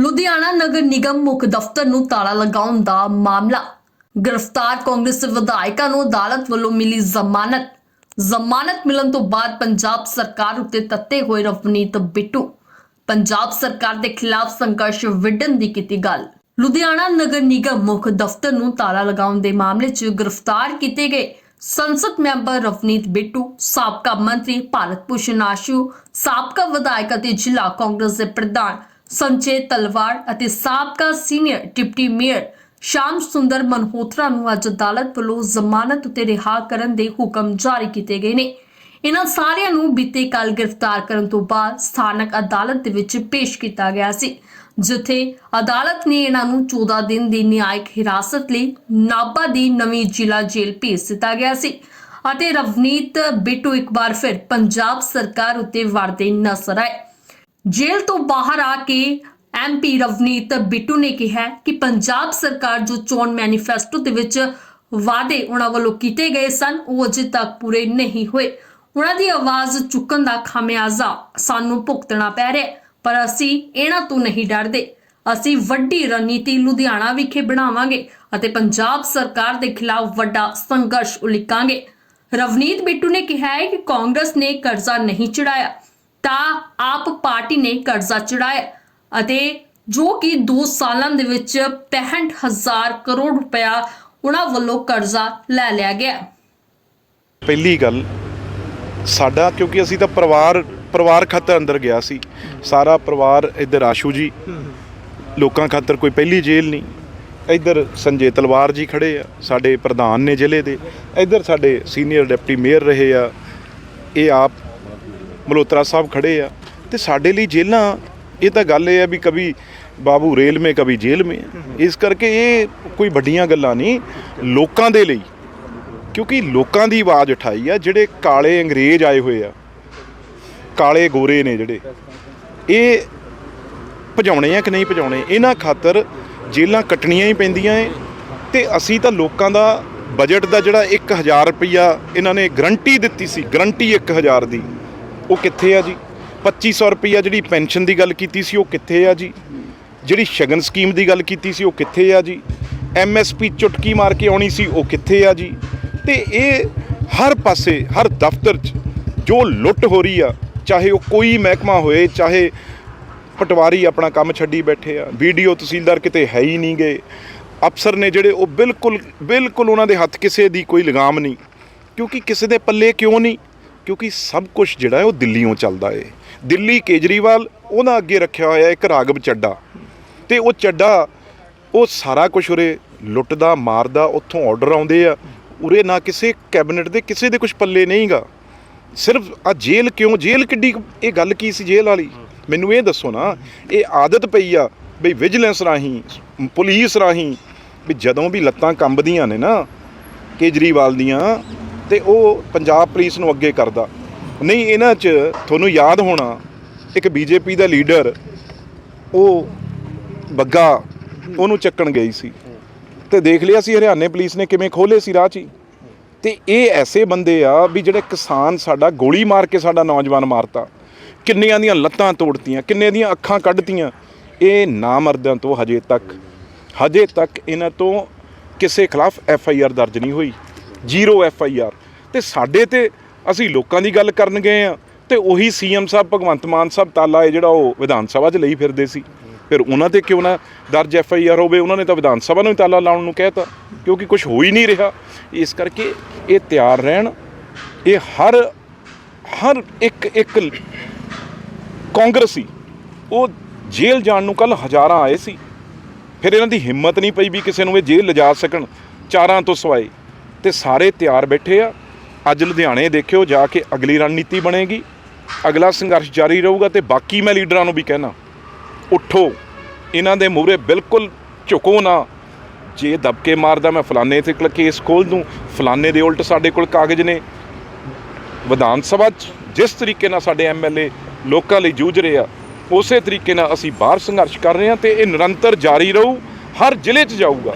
ਲੁਧਿਆਣਾ ਨਗਰ ਨਿਗਮ ਮੁੱਖ ਦਫ਼ਤਰ ਨੂੰ ਤਾਲਾ ਲਗਾਉਣ ਦਾ ਮਾਮਲਾ। ਗ੍ਰਿਫਤਾਰ ਕਾਂਗਰਸ ਵਿਧਾਇਕਾਂ ਨੂੰ ਅਦਾਲਤ ਵੱਲੋਂ ਮਿਲੀ ਜ਼ਮਾਨਤ। ਜ਼ਮਾਨਤ ਮਿਲਣ ਤੋਂ ਬਾਅਦ ਪੰਜਾਬ ਸਰਕਾਰ ਉੱਤੇ ਤੱਤੇ ਹੋਏ ਰਵਨੀਤ ਬਿੱਟੂ। ਪੰਜਾਬ ਸਰਕਾਰ ਦੇ ਖਿਲਾਫ ਸੰਘਰਸ਼ ਵਿੱਢਣ ਦੀ ਕੀਤੀ ਗੱਲ। ਲੁਧਿਆਣਾ ਨਗਰ ਨਿਗਮ ਮੁੱਖ ਦਫ਼ਤਰ ਨੂੰ ਤਾਲਾ ਲਗਾਉਣ ਦੇ ਮਾਮਲੇ 'ਚ ਗ੍ਰਿਫਤਾਰ ਕੀਤੇ ਗਏ। ਸੰਸਦ ਮੈਂਬਰ ਰਵਨੀਤ ਬਿੱਟੂ, ਸਾਬਕਾ ਮੰਤਰੀ ਭਾਰਤ ਭੂਸ਼ਣ ਆਸ਼ੂ, ਸਾਬਕਾ ਵਿਧਾਇਕ ਅਤੇ ਜ਼ਿਲ੍ਹਾ ਕਾਂਗਰਸ ਦੇ ਪ੍ਰਧਾਨ ਸੰਜੇ ਤਲਵਾਰ ਅਤੇ ਸਾਬਕਾ ਸੀਨੀਅਰ ਡਿਪਟੀ ਮੇਅਰ ਸ਼ਾਮ ਸੁੰਦਰ ਮਨਹੋਤਰਾ ਨੂੰ ਅੱਜ ਅਦਾਲਤ ਵੱਲੋਂ ਜ਼ਮਾਨਤ ਉਤੇ ਰਿਹਾ ਕਰਨ ਦੇ ਹੁਕਮ ਜਾਰੀ ਕੀਤੇ ਗਏ ਨੇ। ਇਹਨਾਂ ਸਾਰਿਆਂ ਨੂੰ ਬੀਤੇ ਕੱਲ ਗ੍ਰਿਫਤਾਰ ਕਰਨ ਤੋਂ ਬਾਅਦ ਸਥਾਨਕ ਅਦਾਲਤ ਦੇ ਵਿੱਚ ਪੇਸ਼ ਕੀਤਾ ਗਿਆ ਸੀ, ਜਿੱਥੇ ਅਦਾਲਤ ਨੇ ਇਹਨਾਂ ਨੂੰ 14 ਦਿਨ ਦੀ ਨਿਆਇਕ ਹਿਰਾਸਤ ਲਈ ਨਾਭਾ ਦੀ ਨਵੀਂ ਜ਼ਿਲ੍ਹਾ ਜੇਲ੍ਹ ਭੇਜ ਦਿੱਤਾ ਗਿਆ ਸੀ ਅਤੇ ਰਵਨੀਤ ਬਿੱਟੂ ਇੱਕ ਵਾਰ ਫਿਰ ਪੰਜਾਬ ਸਰਕਾਰ ਉੱਤੇ ਵਰਦੇ ਨਜ਼ਰ ਆਏ। ਜੇਲ੍ਹ ਤੋਂ ਬਾਹਰ ਆ ਕੇ ਐਮਪੀ ਰਵਨੀਤ ਬਿੱਟੂ ਨੇ ਕਿਹਾ ਕਿ ਪੰਜਾਬ ਸਰਕਾਰ ਜੋ ਚੋਣ ਮੈਨੀਫੈਸਟੋ ਦੇ ਵਿੱਚ ਵਾਅਦੇ ਉਹਨਾਂ ਵੱਲੋਂ ਕੀਤੇ ਗਏ ਸਨ, ਉਹ ਅਜੇ ਤੱਕ ਪੂਰੇ ਨਹੀਂ ਹੋਏ। ਉਹਨਾਂ ਦੀ ਆਵਾਜ਼ ਚੁੱਕਣ ਦਾ ਖਾਮਿਆਜ਼ਾ ਸਾਨੂੰ ਭੁਗਤਣਾ ਪੈ ਰਿਹਾ ਪਰ ਅਸੀਂ ਇਹਨਾਂ ਤੋਂ ਨਹੀਂ ਡਰਦੇ। ਅਸੀਂ ਵੱਡੀ ਰਣਨੀਤੀ ਲੁਧਿਆਣਾ ਵਿਖੇ ਬਣਾਵਾਂਗੇ ਅਤੇ ਪੰਜਾਬ ਸਰਕਾਰ ਦੇ ਖਿਲਾਫ ਵੱਡਾ ਸੰਘਰਸ਼ ਉਲੀਕਾਂਗੇ। ਰਵਨੀਤ ਬਿੱਟੂ ਨੇ ਕਿਹਾ ਹੈ ਕਿ ਕਾਂਗਰਸ ਨੇ ਕਰਜ਼ਾ ਨਹੀਂ ਚੜਾਇਆ ਤਾਂ ਆਪ ਪਾਰਟੀ ਨੇ ਕਰਜ਼ਾ ਚੜਾਇਆ ਅਤੇ ਜੋ ਕਿ 2 ਸਾਲਾਂ ਦੇ ਵਿੱਚ 65000 ਕਰੋੜ ਰੁਪਇਆ ਉਹਨਾਂ ਵੱਲੋਂ ਕਰਜ਼ਾ ਲੈ ਲਿਆ ਗਿਆ। ਪਹਿਲੀ ਗੱਲ ਸਾਡਾ ਕਿਉਂਕਿ ਅਸੀਂ ਤਾਂ ਪਰਿਵਾਰ ਪਰਿਵਾਰ ਖਾਤਰ ਅੰਦਰ ਗਿਆ ਸੀ। ਸਾਰਾ ਪਰਿਵਾਰ ਇੱਧਰ ਆਸ਼ੂ ਜੀ। ਲੋਕਾਂ ਖਾਤਰ ਕੋਈ ਪਹਿਲੀ ਜੇਲ੍ਹ ਨਹੀਂ। ਇੱਧਰ ਸੰਜੇ ਤਲਵਾਰ ਜੀ ਖੜੇ ਆ, ਸਾਡੇ ਪ੍ਰਧਾਨ ਨੇ ਜ਼ਿਲ੍ਹੇ ਦੇ। ਇੱਧਰ ਸਾਡੇ ਸੀਨੀਅਰ ਡਿਪਟੀ ਮੇਅਰ ਰਹੇ ਆ। ਇਹ ਆਪ ਮਲੋਤਰਾ ਸਾਹਿਬ ਖੜੇ ਆ। ਤੇ ਸਾਡੇ ਲਈ ਜੇਲ੍ਹਾਂ, ਇਹ ਤਾਂ ਗੱਲ ਇਹ ਆ ਵੀ ਕभी ਬਾਬੂ ਰੇਲ ਮੇ ਕभी ਜੇਲ੍ਹ ਮੇ ਇਸ ਕਰਕੇ ਇਹ ਕੋਈ ਵੱਡੀਆਂ ਗੱਲਾਂ ਨਹੀਂ। ਲੋਕਾਂ ਦੇ ਲਈ ਕਿਉਂਕਿ ਲੋਕਾਂ ਦੀ ਆਵਾਜ਼ ਉਠਾਈ ਆ, ਜਿਹੜੇ ਕਾਲੇ ਅੰਗਰੇਜ਼ ਆਏ ਹੋਏ ਆ, ਕਾਲੇ ਗੋਰੇ ਨੇ ਜਿਹੜੇ, ਇਹ ਭਜਾਉਣੇ ਆ ਕਿ ਨਹੀਂ ਭਜਾਉਣੇ? ਇਹਨਾਂ ਖਾਤਰ ਜੇਲਾਂ ਕੱਟਣੀਆਂ ਹੀ ਪੈਂਦੀਆਂ ਏ, ਤੇ ਅਸੀਂ ਤਾਂ ਲੋਕਾਂ ਦਾ ਬਜਟ ਦਾ ਜਿਹੜਾ 1000 ਰੁਪਈਆ ਇਹਨਾਂ ਨੇ ਗਰੰਟੀ ਦਿੱਤੀ ਸੀ ਗਰੰਟੀ 1000 ਦੀ, ਉਹ ਕਿੱਥੇ ਆ ਜੀ? 2500 ਰੁਪਈਆ ਜਿਹੜੀ ਪੈਨਸ਼ਨ ਦੀ ਗੱਲ ਕੀਤੀ ਸੀ, ਉਹ ਕਿੱਥੇ ਆ ਜੀ? ਜਿਹੜੀ ਸ਼ਗਨ ਸਕੀਮ ਦੀ ਗੱਲ ਕੀਤੀ ਸੀ, ਉਹ ਕਿੱਥੇ ਆ ਜੀ? ਐਮਐਸਪੀ ਚੁਟਕੀ ਮਾਰ ਕੇ ਆਉਣੀ ਸੀ, ਉਹ ਕਿੱਥੇ ਆ ਜੀ? ਤੇ ਇਹ ਹਰ ਪਾਸੇ, ਹਰ ਦਫ਼ਤਰ 'ਚ ਜੋ ਲੁੱਟ ਹੋ ਰਹੀ ਆ, ਚਾਹੇ ਉਹ ਕੋਈ ਮਹਿਕਮਾ ਹੋਏ, ਚਾਹੇ ਪਟਵਾਰੀ ਆਪਣਾ ਕੰਮ ਛੱਡੀ ਬੈਠੇ ਆ, ਵੀਡੀਓ ਤਹਿਸੀਲਦਾਰ ਕਿਤੇ ਹੈ ਹੀ ਨਹੀਂ ਗਏ ਅਫਸਰ ਨੇ ਜਿਹੜੇ ਉਹ ਬਿਲਕੁਲ ਬਿਲਕੁਲ ਉਹਨਾਂ ਦੇ ਹੱਥ ਕਿਸੇ ਦੀ ਕੋਈ ਲਗਾਮ ਨਹੀਂ। ਕਿਉਂਕਿ ਕਿਸੇ ਦੇ ਪੱਲੇ ਕਿਉਂ ਨਹੀਂ? ਕਿਉਂਕਿ ਸਭ ਕੁਝ ਜਿਹੜਾ ਹੈ ਉਹ ਦਿੱਲੀੋਂ ਚੱਲਦਾ ਏ। ਦਿੱਲੀ ਕੇਜਰੀਵਾਲ, ਉਹਨਾਂ ਅੱਗੇ ਰੱਖਿਆ ਹੋਇਆ ਇੱਕ ਰਾਗਵ ਚੱਡਾ। ਤੇ ਉਹ ਚੱਡਾ, ਉਹ ਸਾਰਾ ਕੁਝ ਉਰੇ ਲੁੱਟਦਾ, ਮਾਰਦਾ, ਉੱਥੋਂ ਆਰਡਰ ਆਉਂਦੇ ਆ। ਉਰੇ ਨਾ ਕਿਸੇ ਕੈਬਨਿਟ ਦੇ, ਕਿਸੇ ਦੇ ਕੁਝ ਪੱਲੇ ਨਹੀਂਗਾ। ਸਿਰਫ ਆ ਜੇਲ੍ਹ ਕਿਉਂ, ਜੇਲ੍ਹ ਕਿੱਡੀ ਇਹ ਗੱਲ ਕੀ ਸੀ ਜੇਲ੍ਹ ਵਾਲੀ? ਮੈਨੂੰ ਇਹ ਦੱਸੋ ਨਾ, ਇਹ ਆਦਤ ਪਈ ਆ ਬਈ ਵਿਜੀਲੈਂਸ ਰਾਹੀਂ, ਪੁਲਿਸ ਰਾਹੀਂ ਵੀ ਜਦੋਂ ਵੀ ਲੱਤਾਂ ਕੰਬਦੀਆਂ ਨੇ ਨਾ, ਕੇਜਰੀਵਾਲ ਦੀਆਂ, ਤੇ ਉਹ ਪੰਜਾਬ ਪੁਲਿਸ ਨੂੰ ਅੱਗੇ ਕਰਦਾ। ਨਹੀਂ, ਇਹਨਾਂ 'ਚ ਤੁਹਾਨੂੰ ਯਾਦ ਹੋਣਾ, ਇੱਕ ਬੀਜੇਪੀ ਦਾ ਲੀਡਰ, ਉਹ ਬੱਗਾ, ਉਹਨੂੰ ਚੱਕਣ ਗਈ ਸੀ। ਤੇ ਦੇਖ ਲਿਆ ਸੀ ਹਰਿਆਣੇ ਪੁਲਿਸ ਨੇ ਕਿਵੇਂ ਖੋਲੇ ਸੀ ਰਾਹ 'ਚ ਹੀ। ਤੇ ਇਹ ਐਸੇ ਬੰਦੇ ਆ ਵੀ ਜਿਹੜੇ ਕਿਸਾਨ ਸਾਡਾ ਗੋਲੀ ਮਾਰ ਕੇ ਸਾਡਾ ਨੌਜਵਾਨ ਮਾਰਤਾ। ਕਿੰਨਿਆਂ ਦੀਆਂ ਲੱਤਾਂ ਤੋੜਤੀਆਂ, ਕਿੰਨੇ ਦੀਆਂ ਅੱਖਾਂ ਕੱਢਤੀਆਂ, ਇਹ ਨਾ ਨਾਮਰਦਾਂ ਤੋਂ ਹਜੇ ਤੱਕ। ਹਜੇ ਤੱਕ ਇਹਨਾਂ ਤੋਂ ਕਿਸੇ ਖਿਲਾਫ ਐਫ ਆਈ ਆਰ ਦਰਜ ਨਹੀਂ ਹੋਈ। Zero F I R. ਤੇ ਸਾਡੇ ਤੇ ਅਸੀਂ ਲੋਕਾਂ ਦੀ ਗੱਲ ਕਰਨ ਗਏ ਆ ਤੇ ਉਹੀ ਸੀਐਮ ਸਾਹਿਬ, ਭਗਵੰਤ ਮਾਨ ਸਾਹਿਬ ਤਾਲਾ ਇਹ ਜਿਹੜਾ ਉਹ ਵਿਧਾਨ ਸਭਾ 'ਚ ਲਈ ਫਿਰਦੇ ਸੀ। ਫਿਰ ਉਹਨਾਂ ਤੇ ਕਿਉਂ ਨਾ ਦਰਜ ਐਫ ਆਈ ਆਰ ਹੋਵੇ, ਉਹਨਾਂ ਨੇ ਤਾਂ ਵਿਧਾਨ ਸਭਾ ਨੂੰ ਹੀ ਤਾਲਾ ਲਾਉਣ ਨੂੰ ਕਹਿਤਾ, ਕਿਉਂਕਿ ਕੁਝ ਹੋ ਹੀ ਨਹੀਂ ਰਿਹਾ। ਇਸ ਕਰਕੇ ਇਹ ਤਿਆਰ ਰਹਿਣ, ਇਹ ਹਰ ਹਰ ਇੱਕ ਇੱਕ ਕਾਂਗਰਸੀ ਉਹ ਜੇਲ੍ਹ ਜਾਣ ਨੂੰ ਕੱਲ ਹਜ਼ਾਰਾਂ ਆਏ ਸੀ। ਫਿਰ ਇਹਨਾਂ ਦੀ ਹਿੰਮਤ ਨਹੀਂ ਪਈ ਵੀ ਕਿਸੇ ਨੂੰ ਇਹ ਜੇਲ੍ਹ ਲਿਜਾ ਸਕਣ, ਚਾਰਾਂ ਤੋਂ ਸਵਾਏ। ਤੇ ਸਾਰੇ ਤਿਆਰ ਬੈਠੇ ਆ। ਅੱਜ ਲੁਧਿਆਣੇ ਦੇਖਿਓ ਜਾ ਕੇ ਅਗਲੀ ਰਣਨੀਤੀ ਬਣੇਗੀ। ਅਗਲਾ ਸੰਘਰਸ਼ ਜਾਰੀ ਰਹੂਗਾ ਤੇ ਬਾਕੀ ਮੈਂ ਲੀਡਰਾਂ ਨੂੰ ਵੀ ਕਹਿਣਾ। ਉੱਠੋ। ਇਹਨਾਂ ਦੇ ਮੂਹਰੇ ਬਿਲਕੁਲ ਝੁਕੋ ਨਾ। ਜੇ ਦਬਕੇ ਮਾਰਦਾ ਮੈਂ ਫਲਾਣੇ ਤੇ ਕੇਸ ਖੋਲ ਦੂੰ। ਫਲਾਣੇ ਦੇ ਉਲਟ ਸਾਡੇ ਕੋਲ ਕਾਗਜ਼ ਨੇ। ਵਿਧਾਨ ਸਭਾ 'ਚ ਜਿਸ ਤਰੀਕੇ ਨਾਲ ਸਾਡੇ ਐਮਐਲਏ ਲੋਕਾਂ ਲਈ ਜੂਝ ਰਹੇ ਆ, ਉਸੇ ਤਰੀਕੇ ਨਾਲ ਅਸੀਂ ਬਾਹਰ ਸੰਘਰਸ਼ ਕਰ ਰਹੇ ਹਾਂ ਤੇ ਇਹ ਨਿਰੰਤਰ ਜਾਰੀ ਰਹੂ। ਹਰ ਜ਼ਿਲ੍ਹੇ 'ਚ ਜਾਊਗਾ।